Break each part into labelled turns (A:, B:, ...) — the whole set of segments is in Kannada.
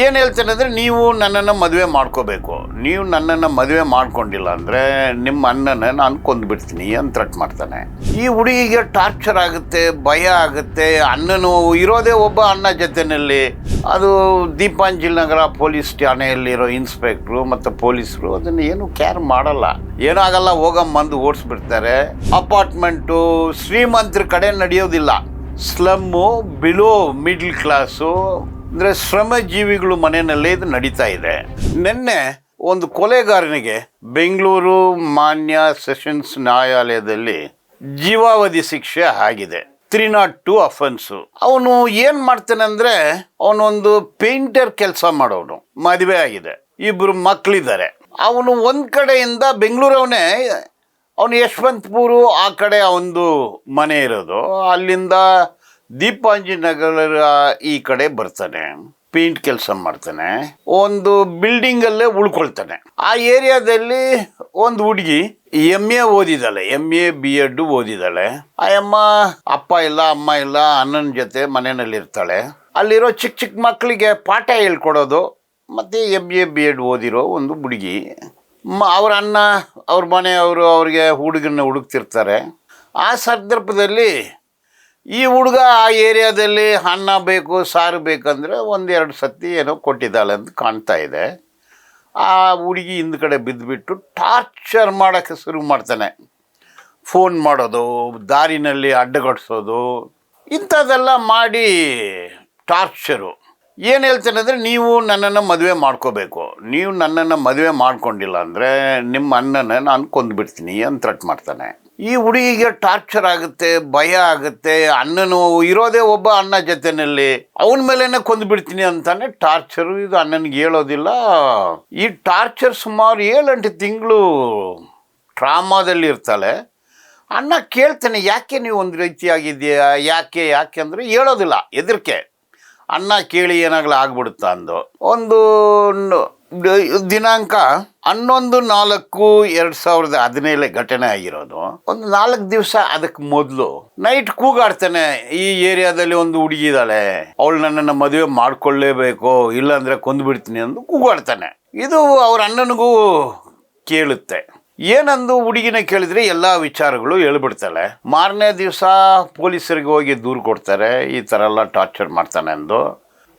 A: ಏನು ಹೇಳ್ತೇನೆ ಅಂದರೆ ನೀವು ನನ್ನನ್ನು ಮದುವೆ ಮಾಡ್ಕೋಬೇಕು. ನೀವು ನನ್ನನ್ನು ಮದುವೆ ಮಾಡ್ಕೊಂಡಿಲ್ಲ ಅಂದರೆ ನಿಮ್ಮ ಅಣ್ಣನ ನಾನು ಕೊಂದುಬಿಡ್ತೀನಿ ಅಂತ ಥ್ರೆಟ್ ಮಾಡ್ತಾನೆ? ಈ ಹುಡುಗಿಗೆ ಟಾರ್ಚರ್ ಆಗುತ್ತೆ, ಭಯ ಆಗುತ್ತೆ, ಅಣ್ಣನು ಇರೋದೇ ಒಬ್ಬ ಅಣ್ಣ ಜೊತೆಯಲ್ಲಿ ಅದು ದೀಪಾಂಜಲಿ ನಗರ ಪೊಲೀಸ್ ಠಾಣೆಯಲ್ಲಿರೋ ಇನ್ಸ್ಪೆಕ್ಟ್ರು ಮತ್ತು ಪೊಲೀಸರು ಅದನ್ನು ಏನು ಕೇರ್ ಮಾಡಲ್ಲ. ಏನಾಗಲ್ಲ ಹೋಗಮ್ಮಂದು ಓಡಿಸ್ಬಿಡ್ತಾರೆ. ಅಪಾರ್ಟ್ಮೆಂಟು ಶ್ರೀಮಂತರ ಕಡೆ ನಡೆಯೋದಿಲ್ಲ. ಸ್ಲಮ್ಮು ಬಿಲೋ ಮಿಡ್ಲ್ ಕ್ಲಾಸು ಅಂದರೆ ಶ್ರಮಜೀವಿಗಳು ಮನೆಯಲ್ಲೇ ಇದು ನಡೀತಾ ಇದೆ. ನಿನ್ನೆ ಒಂದು ಕೊಲೆಗಾರನಿಗೆ ಬೆಂಗಳೂರು ಮಾನ್ಯ ಸೆಷನ್ಸ್ ನ್ಯಾಯಾಲಯದಲ್ಲಿ ಜೀವಾವಧಿ ಶಿಕ್ಷೆ ಆಗಿದೆ. Three not two offence. ಅವನು ಏನು ಮಾಡ್ತಾನೆ ಅಂದರೆ ಅವನೊಂದು ಪೇಂಟರ್ ಕೆಲಸ ಮಾಡೋನು. ಮದುವೆ ಆಗಿದೆ. ಇಬ್ಬರು ಮಕ್ಕಳಿದ್ದಾರೆ ಅವನು ಒಂದು ಕಡೆಯಿಂದ ಬೆಂಗಳೂರವನೇ, ಅವನು ಯಶವಂತಪುರ ಆ ಕಡೆ ಒಂದು ಮನೆ ಇರೋದು. ಅಲ್ಲಿಂದ ದೀಪಾಂಜಿ ನಗರ ಈ ಕಡೆ ಬರ್ತಾನೆ, ಪೇಂಟ್ ಕೆಲಸ ಮಾಡ್ತಾನೆ, ಒಂದು ಬಿಲ್ಡಿಂಗ್ ಅಲ್ಲೇ ಉಳ್ಕೊಳ್ತಾನೆ. ಆ ಏರಿಯಾದಲ್ಲಿ ಒಂದು ಹುಡುಗಿ ಎಂ ಎ ಓದಿದಾಳೆ ಎಂ ಎ ಬಿ ಎಡ್ ಓದಿದಾಳೆ. ಆ ಅಮ್ಮ, ಅಪ್ಪ ಇಲ್ಲ, ಅಮ್ಮ ಇಲ್ಲ, ಅಣ್ಣನ ಜೊತೆ ಮನೆಯಲ್ಲಿ ಇರ್ತಾಳೆ. ಅಲ್ಲಿರೋ ಚಿಕ್ಕ ಚಿಕ್ಕ ಮಕ್ಕಳಿಗೆ ಪಾಠ ಹೇಳ್ಕೊಡೋದು, ಮತ್ತು ಎಂ ಎ ಬಿ ಎಡ್ ಓದಿರೋ ಒಂದು ಹುಡುಗಿ. ಮ, ಅವ್ರ ಅಣ್ಣ, ಅವ್ರ ಮನೆಯವರು ಅವ್ರಿಗೆ ಹುಡುಗನ್ನ ಹುಡುಕ್ತಿರ್ತಾರೆ. ಆ ಸಂದರ್ಭದಲ್ಲಿ ಈ ಹುಡುಗ ಆ ಏರಿಯಾದಲ್ಲಿ ಅನ್ನ ಬೇಕು, ಸಾರು ಬೇಕಂದರೆ ಒಂದೆರಡು ಸತಿ ಏನೋ ಕೊಟ್ಟಿದ್ದಾಳೆ ಅಂತ ಕಾಣ್ತಾ ಇದೆ. ಆ ಹುಡುಗಿ ಹಿಂದ್ಗಡೆ ಬಿದ್ದುಬಿಟ್ಟು ಟಾರ್ಚರ್ ಮಾಡೋಕ್ಕೆ ಶುರು ಮಾಡ್ತಾನೆ. ಫೋನ್ ಮಾಡೋದು, ದಾರಿನಲ್ಲಿ ಅಡ್ಡಗಡಿಸೋದು ಇಂಥದ್ದೆಲ್ಲ ಮಾಡಿ ಟಾರ್ಚರು. ಏನು ಹೇಳ್ತೇನೆ ಅಂದರೆ ನೀವು ನನ್ನನ್ನು ಮದುವೆ ಮಾಡ್ಕೋಬೇಕು. ನೀವು ನನ್ನನ್ನು ಮದುವೆ ಮಾಡ್ಕೊಂಡಿಲ್ಲ ಅಂದರೆ ನಿಮ್ಮ ಅಣ್ಣನ ನಾನು ಕೊಂದುಬಿಡ್ತೀನಿ ಅಂತ ಥ್ರೆಟ್ ಮಾಡ್ತಾನೆ. ಈ ಹುಡುಗಿಗೆ ಟಾರ್ಚರ್ ಆಗುತ್ತೆ, ಭಯ ಆಗುತ್ತೆ ಅಣ್ಣನು ಇರೋದೇ ಒಬ್ಬ ಅಣ್ಣ ಜೊತೆನಲ್ಲಿ. ಅವನ ಮೇಲೇನೆ ಕೊಂದುಬಿಡ್ತೀನಿ ಅಂತಾನೆ ಟಾರ್ಚರ್ ಇದು ಅಣ್ಣನಿಗೆ ಹೇಳೋದಿಲ್ಲ. ಈ ಟಾರ್ಚರ್ ಸುಮಾರು ಏಳೆಂಟು ತಿಂಗಳು ಟ್ರಾಮಾದಲ್ಲಿ ಇರ್ತಾಳೆ. ಅಣ್ಣ ಕೇಳ್ತಾನೆ, ಯಾಕೆ ನೀವು ಒಂದು ರೀತಿಯಾಗಿದೆಯಾ ಯಾಕೆ ಯಾಕೆ? ಅಂದರೆ ಹೇಳೋದಿಲ್ಲ, ಹೆದರಿಕೆ. ಅಣ್ಣ ಕೇಳಿ ಏನಾಗಲೂ ಆಗ್ಬಿಡುತ್ತಾ ಅಂದು. ಒಂದು ದಿನಾಂಕ ಹನ್ನೊಂದು ನಾಲ್ಕು ಎರಡು ಸಾವಿರದ ಹದಿನೇಳು ಘಟನೆ ಆಗಿರೋದು. ಒಂದು ನಾಲ್ಕು ದಿವಸ ಅದಕ್ಕೆ ಮೊದಲು ನೈಟ್ ಕೂಗಾಡ್ತಾನೆ ಈ ಏರಿಯಾದಲ್ಲಿ ಒಂದು ಹುಡುಗಿ ಇದ್ದಾಳೆ. ಅವಳು ನನ್ನನ್ನು ಮದುವೆ ಮಾಡ್ಕೊಳ್ಳೇಬೇಕು, ಇಲ್ಲಾಂದ್ರೆ ಕೊಂದ್ಬಿಡ್ತೀನಿ ಅಂದು ಕೂಗಾಡ್ತಾನೆ. ಇದು ಅವ್ರ ಅಣ್ಣನಿಗೂ ಕೇಳುತ್ತೆ. ಏನಂದು ಹುಡುಗಿನ ಕೇಳಿದ್ರೆ ಎಲ್ಲ ವಿಚಾರಗಳು ಹೇಳ್ಬಿಡ್ತಾಳೆ. ಮಾರನೇ ದಿವಸ ಪೊಲೀಸರಿಗೆ ಹೋಗಿ ದೂರು ಕೊಡ್ತಾರೆ, ಈ ಥರ ಎಲ್ಲ ಟಾರ್ಚರ್ ಮಾಡ್ತಾನೆ ಅಂದು.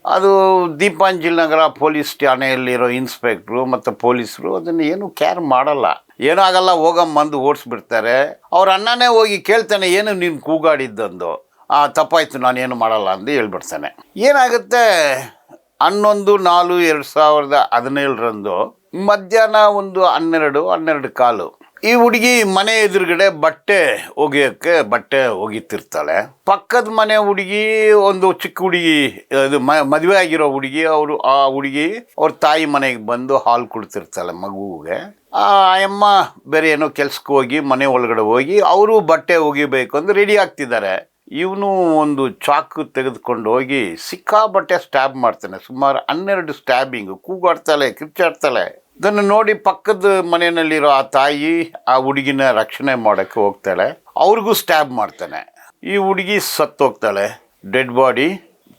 A: ಅದು ದೀಪಾಂಜಲಿ ನಗರ ಪೊಲೀಸ್ ಠಾಣೆಯಲ್ಲಿರೋ ಇನ್ಸ್ಪೆಕ್ಟ್ರು ಮತ್ತು ಪೊಲೀಸರು ಅದನ್ನು ಏನು ಕೇರ್ ಮಾಡಲ್ಲ. ಏನಾಗಲ್ಲ ಹೋಗಮ್ಮಂದು ಓಡಿಸ್ಬಿಡ್ತಾರೆ. ಅವ್ರ ಅಣ್ಣನೇ ಹೋಗಿ ಕೇಳ್ತಾನೆ, ಏನು ನೀನು ಕೂಗಾಡಿದ್ದಂದು? ಆ, ತಪ್ಪಾಯ್ತು ನಾನೇನು ಮಾಡಲ್ಲ ಅಂದು ಹೇಳ್ಬಿಡ್ತಾನೆ. ಏನಾಗುತ್ತೆ? ಹನ್ನೊಂದು, ನಾಲ್ಕು, ಎರಡು ಸಾವಿರದ ಹದಿನೇಳರಂದು ಮಧ್ಯಾಹ್ನ ಒಂದು ಹನ್ನೆರಡು ಹನ್ನೆರಡು ಕಾಲು ಈ ಹುಡುಗಿ ಮನೆ ಎದುರುಗಡೆ ಬಟ್ಟೆ ಒಗೆಯೋಕ್ಕೆ ಬಟ್ಟೆ ಒಗಿತಿರ್ತಾಳೆ ಪಕ್ಕದ ಮನೆ ಹುಡುಗಿ, ಒಂದು ಚಿಕ್ಕ ಹುಡುಗಿ ಅದು ಮದುವೆ ಆಗಿರೋ ಹುಡುಗಿ, ಅವರು ಆ ಹುಡುಗಿ ಅವ್ರ ತಾಯಿ ಮನೆಗೆ ಬಂದು ಹಾಲು ಕೊಡ್ತಿರ್ತಾಳೆ ಮಗುವಿಗೆ ಆ ಅಮ್ಮ ಬೇರೆ ಏನೋ ಕೆಲ್ಸಕ್ಕೆ ಹೋಗಿ, ಮನೆ ಒಳಗಡೆ ಹೋಗಿ, ಅವರು ಬಟ್ಟೆ ಒಗಿಬೇಕು ಅಂತ ರೆಡಿ ಆಗ್ತಿದ್ದಾರೆ. ಇವನು ಒಂದು ಚಾಕು ತೆಗೆದುಕೊಂಡು ಹೋಗಿ ಸಿಕ್ಕಾಬಟ್ಟೆ ಸ್ಟ್ಯಾಬ್ ಮಾಡ್ತಾನೆ. ಸುಮಾರು ಹನ್ನೆರಡು ಸ್ಟ್ಯಾಬಿಂಗ್ ಕೂಗಾಡ್ತಾಳೆ, ಕಿರ್ಚಾಡ್ತಾಳೆ. ಇದನ್ನು ನೋಡಿ ಪಕ್ಕದ ಮನೆಯಲ್ಲಿರೋ ಆ ತಾಯಿ ಆ ಹುಡುಗಿನ ರಕ್ಷಣೆ ಮಾಡೋಕ್ಕೆ ಹೋಗ್ತಾಳೆ. ಅವ್ರಿಗೂ ಸ್ಟ್ಯಾಬ್ ಮಾಡ್ತಾನೆ. ಈ ಹುಡುಗಿ ಸತ್ತೋಗ್ತಾಳೆ. ಡೆಡ್ ಬಾಡಿ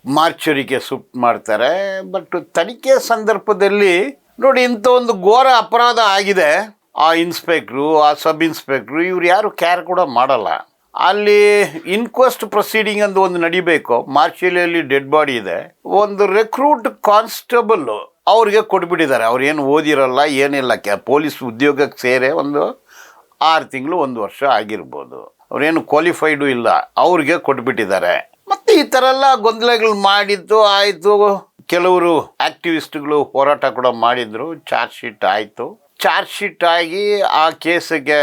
A: ಮಾರ್ಚರಿಗೆ ಸುಟ್ ಮಾಡ್ತಾರೆ. ಬಟ್ ತನಿಖೆ ಸಂದರ್ಭದಲ್ಲಿ ನೋಡಿ ಇಂಥ ಒಂದು ಘೋರ ಅಪರಾಧ ಆಗಿದೆ. ಆ ಇನ್ಸ್ಪೆಕ್ಟ್ರು, ಆ ಸಬ್ ಇನ್ಸ್ಪೆಕ್ಟ್ರು ಇವ್ರು ಯಾರು ಕೇರ್ ಕೂಡ ಮಾಡಲ್ಲ. ಅಲ್ಲಿ ಇನ್ಕ್ವೆಸ್ಟ್ ಪ್ರೊಸೀಡಿಂಗ್ ಅಂತ ಒಂದು ನಡಿಬೇಕು. ಮಾರ್ಚಿಲಿಯಲ್ಲಿ ಡೆಡ್ ಬಾಡಿ ಇದೆ. ಒಂದು ರೆಕ್ರೂಟ್ ಕಾನ್ಸ್ಟೇಬಲ್ ಅವ್ರಿಗೆ ಕೊಟ್ಬಿಟ್ಟಿದ್ದಾರೆ. ಅವ್ರು ಏನು ಓದಿರಲ್ಲ, ಏನಿಲ್ಲ. ಕೆ, ಪೊಲೀಸ್ ಉದ್ಯೋಗಕ್ಕೆ ಸೇರೆ ಒಂದು ಆರು ತಿಂಗಳು ಒಂದು ವರ್ಷ ಆಗಿರ್ಬೋದು. ಅವ್ರೇನು ಕ್ವಾಲಿಫೈಡು ಇಲ್ಲ. ಅವ್ರಿಗೆ ಕೊಟ್ಬಿಟ್ಟಿದ್ದಾರೆ. ಮತ್ತು ಈ ಥರ ಎಲ್ಲ ಗೊಂದಲಗಳು ಮಾಡಿದ್ದು ಆಯಿತು. ಕೆಲವರು ಆ್ಯಕ್ಟಿವಿಸ್ಟ್ಗಳು ಹೋರಾಟ ಕೂಡ ಮಾಡಿದರು. ಚಾರ್ಜ್ ಶೀಟ್ ಆಯಿತು. ಚಾರ್ಜ್ ಶೀಟ್ ಆಗಿ ಆ ಕೇಸಿಗೆ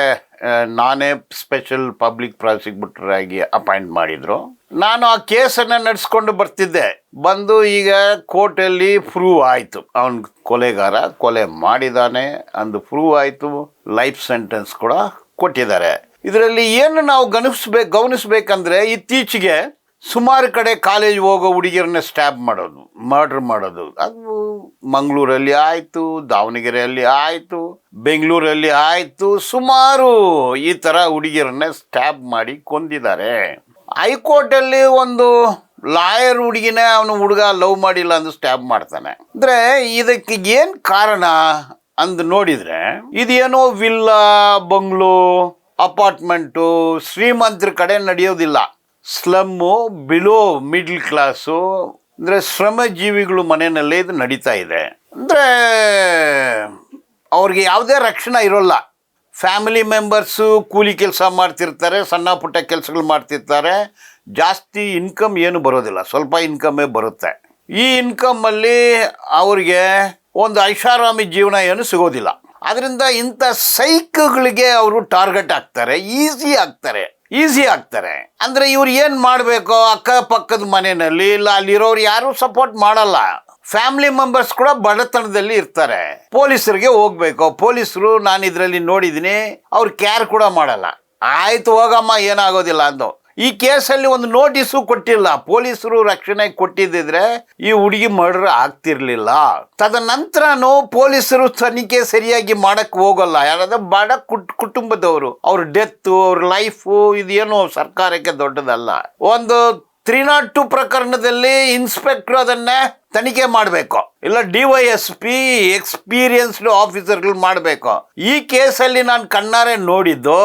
A: ನಾನೇ ಸ್ಪೆಷಲ್ ಪಬ್ಲಿಕ್ ಪ್ರಾಸಿಕ್ಯೂಟರ್ ಆಗಿ ಅಪಾಯಿಂಟ್ ಮಾಡಿದರು. ನಾನು ಆ ಕೇಸನ್ನು ನಡೆಸ್ಕೊಂಡು ಬರ್ತಿದ್ದೆ. ಬಂದು ಈಗ ಕೋರ್ಟಲ್ಲಿ ಪ್ರೂವ್ ಆಯಿತು. ಅವನ ಕೊಲೆಗಾರ, ಕೊಲೆ ಮಾಡಿದಾನೆ. ಅಂದು ಪ್ರೂವ್ ಆಯಿತು. ಲೈಫ್ ಸೆಂಟೆನ್ಸ್ ಕೂಡ ಕೊಟ್ಟಿದ್ದಾರೆ. ಇದರಲ್ಲಿ ಏನು ನಾವು ಗಮನಿಸ್ಬೇಕು ಗಮನಿಸ್ಬೇಕಂದ್ರೆ ಇತ್ತೀಚೆಗೆ ಸುಮಾರು ಕಡೆ ಕಾಲೇಜ್ ಹೋಗೋ ಹುಡುಗಿಯರನ್ನ ಸ್ಟ್ಯಾಬ್ ಮಾಡೋದು ಮರ್ಡರ್ ಮಾಡೋದು. ಅದು ಮಂಗಳೂರಲ್ಲಿ ಆಯಿತು, ದಾವಣಗೆರೆಯಲ್ಲಿ ಆಯಿತು, ಬೆಂಗಳೂರಲ್ಲಿ ಆಯಿತು, ಸುಮಾರು ಈ ಥರ ಹುಡುಗಿಯರನ್ನ ಸ್ಟ್ಯಾಬ್ ಮಾಡಿ ಕೊಂದಿದ್ದಾರೆ. ಹೈಕೋರ್ಟಲ್ಲಿ ಒಂದು ಲಾಯರ್ ಹುಡುಗಿನೇ ಅವನು ಹುಡುಗ ಲವ್ ಮಾಡಿಲ್ಲ ಅಂದು ಸ್ಟ್ಯಾಬ್ ಮಾಡ್ತಾನೆ. ಅಂದರೆ ಇದಕ್ಕೆ ಏನು ಕಾರಣ ಅಂದು ನೋಡಿದ್ರೆ, ಇದೇನೋ ವಿಲ್ಲಾ, ಬಂಗ್ಲೋ, ಅಪಾರ್ಟ್ಮೆಂಟು, ಶ್ರೀಮಂತರ ಕಡೆ ನಡೆಯೋದಿಲ್ಲ. ಸ್ಲಮ್ಮು ಬಿಲೋ ಮಿಡ್ಲ್ ಕ್ಲಾಸು, ಅಂದ್ರೆ ಶ್ರಮಜೀವಿಗಳು ಮನೆಯಲ್ಲೇ ಇದು ನಡೀತಾ ಇದೆ. ಅಂದರೆ ಅವ್ರಿಗೆ ಯಾವುದೇ ರಕ್ಷಣೆ ಇರೋಲ್ಲ. ಫ್ಯಾಮಿಲಿ ಮೆಂಬರ್ಸು ಕೂಲಿ ಕೆಲಸ ಮಾಡ್ತಿರ್ತಾರೆ, ಸಣ್ಣ ಪುಟ್ಟ ಕೆಲಸಗಳು ಮಾಡ್ತಿರ್ತಾರೆ. ಜಾಸ್ತಿ ಇನ್ಕಮ್ ಏನು ಬರೋದಿಲ್ಲ, ಸ್ವಲ್ಪ ಇನ್ಕಮ್ಮೇ ಬರುತ್ತೆ. ಈ ಇನ್ಕಮ್ಮಲ್ಲಿ ಅವ್ರಿಗೆ ಒಂದು ಐಷಾರಾಮಿ ಜೀವನ ಏನು ಸಿಗೋದಿಲ್ಲ. ಅದರಿಂದ ಇಂಥ ಸೈಕ್ಗಳಿಗೆ ಅವರು ಟಾರ್ಗೆಟ್ ಆಗ್ತಾರೆ, ಈಸಿ ಆಗ್ತಾರೆ. ಈಸಿ ಆಗ್ತಾರೆ. ಅಂದ್ರೆ ಇವ್ರು ಏನ್ ಮಾಡಬೇಕು ಅಕ್ಕಪಕ್ಕದ ಮನೆಯಲ್ಲಿ, ಇಲ್ಲ ಅಲ್ಲಿರೋರು ಯಾರು ಸಪೋರ್ಟ್ ಮಾಡಲ್ಲ. ಫ್ಯಾಮಿಲಿ ಮೆಂಬರ್ಸ್ ಕೂಡ ಬಡತನದಲ್ಲಿ ಇರ್ತಾರೆ. ಪೊಲೀಸರಿಗೆ ಹೋಗ್ಬೇಕು. ಪೊಲೀಸರು ನಾನು ಇದರಲ್ಲಿ ನೋಡಿದ್ದೀನಿ, ಅವ್ರು ಕೇರ್ ಕೂಡ ಮಾಡಲ್ಲ. ಆಯ್ತು ಹೋಗಮ್ಮ, ಏನಾಗೋದಿಲ್ಲ ಅಂದು. ಈ ಕೇಸಲ್ಲಿ ಒಂದು ನೋಟಿಸು ಕೊಟ್ಟಿಲ್ಲ. ಪೊಲೀಸರು ರಕ್ಷಣೆ ಕೊಟ್ಟಿದ್ದಿದ್ರೆ ಈ ಹುಡುಗಿ ಮರ್ಡರ್ ಆಗ್ತಿರ್ಲಿಲ್ಲ. ತದನಂತರನು ಪೊಲೀಸರು ತನಿಖೆ ಸರಿಯಾಗಿ ಮಾಡಕ್ ಹೋಗಲ್ಲ. ಯಾರಾದ್ರೂ ಬಡ ಕುಟ್, ಕುಟುಂಬದವರು, ಅವ್ರ ಡೆತ್ತು ಅವ್ರ ಲೈಫು ಇದೇನು ಸರ್ಕಾರಕ್ಕೆ ದೊಡ್ಡದಲ್ಲ. ಒಂದು ತ್ರೀ ನಾಟ್ ಟು ಪ್ರಕರಣದಲ್ಲಿ ಇನ್ಸ್ಪೆಕ್ಟರ್ ಅದನ್ನ ತನಿಖೆ ಮಾಡಬೇಕು. ಇಲ್ಲ D Y S P experienced ಆಫೀಸರ್ಗಳು ಮಾಡಬೇಕು. ಈ ಕೇಸಲ್ಲಿ ನಾನು ಕಣ್ಣಾರೆ ನೋಡಿದ್ದು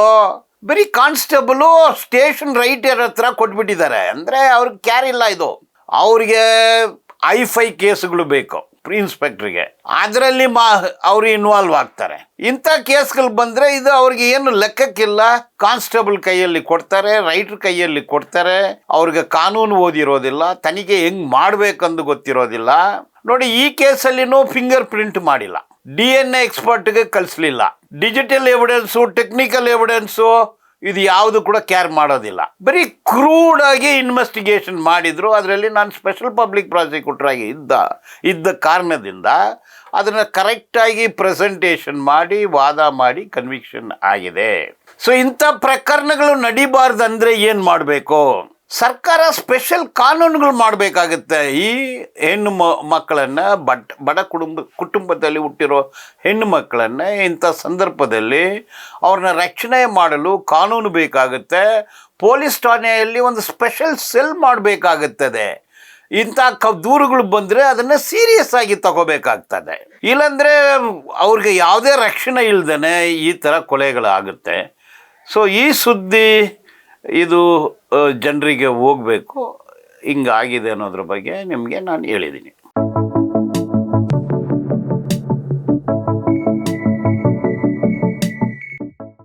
A: ಬರೀ ಕಾನ್ಸ್ಟೇಬಲು ಸ್ಟೇಷನ್ ರೈಟರ್ ಹತ್ರ ಕೊಟ್ಬಿಟ್ಟಿದ್ದಾರೆ. ಅಂದ್ರೆ ಅವ್ರಿಗೆ ಕ್ಯಾರ್ ಇಲ್ಲ ಇದು. ಅವ್ರಿಗೆ ಐ ಫೈ ಕೇಸ್ಗಳು ಬೇಕು ಇನ್ಸ್ಪೆಕ್ಟ್ರಿಗೆ. ಅದರಲ್ಲಿ ಮಾ ಅವರು ಇನ್ವಾಲ್ವ್ ಆಗ್ತಾರೆ. ಇಂಥ ಕೇಸ್ಗಳು ಬಂದ್ರೆ ಇದು ಅವ್ರಿಗೆ ಏನು ಲೆಕ್ಕಕ್ಕಿಲ್ಲ. ಕಾನ್ಸ್ಟೇಬಲ್ ಕೈಯಲ್ಲಿ ಕೊಡ್ತಾರೆ, ರೈಟರ್ ಕೈಯಲ್ಲಿ ಕೊಡ್ತಾರೆ. ಅವ್ರಿಗೆ ಕಾನೂನು ಓದಿರೋದಿಲ್ಲ, ತನಿಖೆ ಹೆಂಗ್ ಮಾಡಬೇಕಂದು ಗೊತ್ತಿರೋದಿಲ್ಲ. ನೋಡಿ, ಈ ಕೇಸಲ್ಲಿನೂ ಫಿಂಗರ್ ಪ್ರಿಂಟ್ ಮಾಡಿಲ್ಲ. ಡಿ ಎನ್ ಎ ಎಕ್ಸ್ಪರ್ಟ್ಗೆ ಕಳಿಸ್ಲಿಲ್ಲ. ಡಿಜಿಟಲ್ ಎವಿಡೆನ್ಸು ಟೆಕ್ನಿಕಲ್ ಎವಿಡೆನ್ಸು ಇದು ಯಾವುದು ಕೂಡ ಕೇರ್ ಮಾಡೋದಿಲ್ಲ. ಬರೀ ಕ್ರೂಡ್ ಆಗಿ ಇನ್ವೆಸ್ಟಿಗೇಷನ್ ಮಾಡಿದರು. ಅದರಲ್ಲಿ ನಾನು ಸ್ಪೆಷಲ್ ಪಬ್ಲಿಕ್ ಪ್ರಾಸಿಕ್ಯೂಟರ್ ಆಗಿ ಇದ್ದ ಇದ್ದ ಕಾರಣದಿಂದ ಅದನ್ನು ಕರೆಕ್ಟಾಗಿ ಪ್ರೆಸೆಂಟೇಷನ್ ಮಾಡಿ, ವಾದ ಮಾಡಿ ಕನ್ವಿಕ್ಷನ್ ಆಗಿದೆ. ಸೊ ಇಂಥ ಪ್ರಕರಣಗಳು ನಡಿಬಾರ್ದಂದರೆ ಏನು ಮಾಡಬೇಕು? ಸರ್ಕಾರ ಸ್ಪೆಷಲ್ ಕಾನೂನುಗಳು ಮಾಡಬೇಕಾಗುತ್ತೆ. ಈ ಹೆಣ್ಣು ಮ, ಮಕ್ಕಳನ್ನು ಬಟ್ ಬಡ ಕುಟುಂಬ, ಕುಟುಂಬದಲ್ಲಿ ಹುಟ್ಟಿರೋ ಹೆಣ್ಣು ಮಕ್ಕಳನ್ನು ಇಂಥ ಸಂದರ್ಭದಲ್ಲಿ ಅವ್ರನ್ನ ರಕ್ಷಣೆ ಮಾಡಲು ಕಾನೂನು ಬೇಕಾಗುತ್ತೆ. ಪೊಲೀಸ್ ಠಾಣೆಯಲ್ಲಿ ಒಂದು ಸ್ಪೆಷಲ್ ಸೆಲ್ ಮಾಡಬೇಕಾಗುತ್ತದೆ. ಇಂಥ ಕ, ದೂರುಗಳು ಬಂದರೆ ಅದನ್ನು ಸೀರಿಯಸ್ ಆಗಿ ತಗೋಬೇಕಾಗ್ತದೆ. ಇಲ್ಲಾಂದರೆ ಅವ್ರಿಗೆ ಯಾವುದೇ ರಕ್ಷಣೆ ಇಲ್ಲದೇ ಈ ಥರ ಕೊಲೆಗಳಾಗುತ್ತೆ. ಸೊ ಈ ಸುದ್ದಿ ಇದು ಜನರಿಗೆ ಹೋಗಬೇಕು ಹಿಂಗಾಗಿದೆ ಅನ್ನೋದ್ರ ಬಗ್ಗೆ ನಿಮಗೆ ನಾನು ಹೇಳಿದ್ದೀನಿ